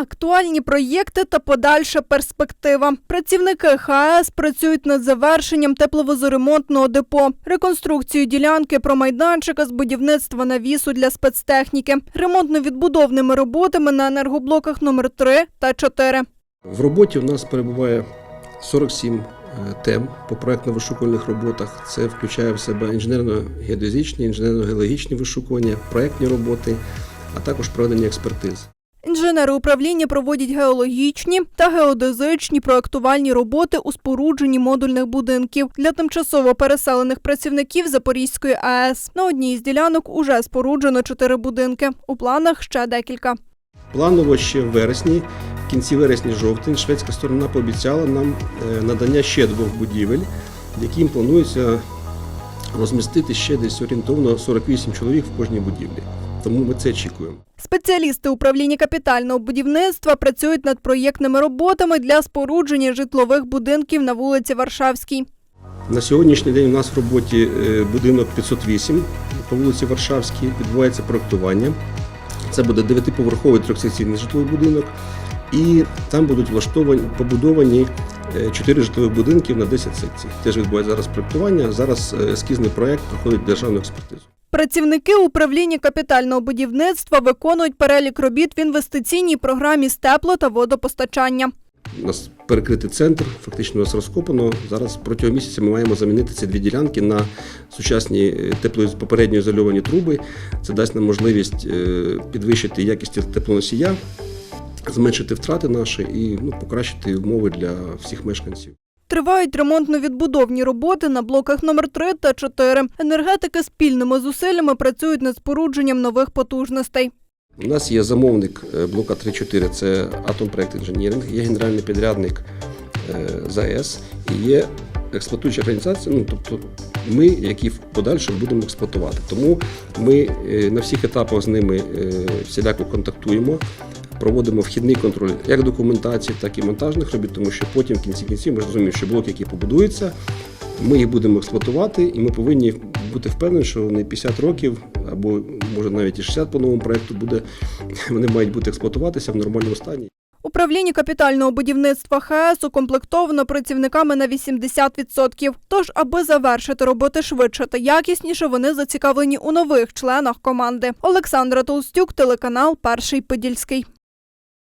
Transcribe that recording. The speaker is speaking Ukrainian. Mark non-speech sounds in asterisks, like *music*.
Актуальні проєкти та подальша перспектива. Працівники ХАЕС працюють над завершенням тепловозоремонтного депо, реконструкцією ділянки про майданчика з будівництва навісу для спецтехніки, ремонтно-відбудовними роботами на енергоблоках номер 3 та 4. В роботі у нас перебуває 47 е, тем по проектно-вишукувальних роботах. Це включає в себе інженерно-геодезичні, інженерно-геологічні вишукування, проектні роботи, а також проведення експертиз. Інженери управління проводять геологічні та геодезичні проектувальні роботи у спорудженні модульних будинків для тимчасово переселених працівників Запорізької АЕС. На одній із ділянок уже споруджено чотири будинки. У планах ще декілька. Планово ще в вересні, в кінці вересня-жовтень, шведська сторона пообіцяла нам е, надання ще двох будівель, яким планується розмістити ще десь орієнтовно 48 чоловік в кожній будівлі. Тому ми це очікуємо. Спеціалісти управління капітального будівництва працюють над проєктними роботами для спорудження житлових будинків на вулиці Варшавській. На сьогоднішній день у нас в роботі е, будинок 508 по вулиці Варшавській. Відбувається проектування. Це буде дев'ятиповерховий трьохсекційний житловий будинок, і там будуть влаштовані побудовані е, чотири житлових будинків на 10 секцій. Теж відбувається зараз проектування. Зараз е, ескізний проект проходить державну експертизу. Працівники управління капітального будівництва виконують перелік робіт в інвестиційній програмі з тепло та водопостачання. У нас перекритий центр, фактично у нас розкопано. Зараз протягом місяця ми маємо замінити ці дві ділянки на сучасні е, тепло попередньо ізольовані труби. Це дасть нам можливість е, підвищити якість теплоносія, зменшити втрати наші і ну, покращити умови для всіх мешканців. Тривають ремонтно-відбудовні роботи на блоках номер 3 та 4. Енергетики спільними зусиллями працюють над спорудженням нових потужностей. У нас є замовник е, блока 3-4, це Атомпроект інженіринг, є генеральний підрядник е, ЗАЕС і є експлуатуюча організація, ну тобто ми, які в подальшому будемо експлуатувати. Тому ми е, на всіх етапах з ними всіляко контактуємо, проводимо вхідний контроль як документації, так і монтажних робіт, тому що потім в кінці кінців ми розуміємо, що блоки, які побудуються, ми їх будемо експлуатувати, і ми повинні бути впевнені, що вони 50 років або може навіть і 60 по новому проекту буде, *laughs* вони мають бути експлуатуватися в нормальному стані. Управління капітального будівництва ХАЕС укомплектовано працівниками на 80%. Тож, аби завершити роботи швидше та якісніше, вони зацікавлені у нових членах команди. Олександра Толстюк, телеканал Перший Подільський.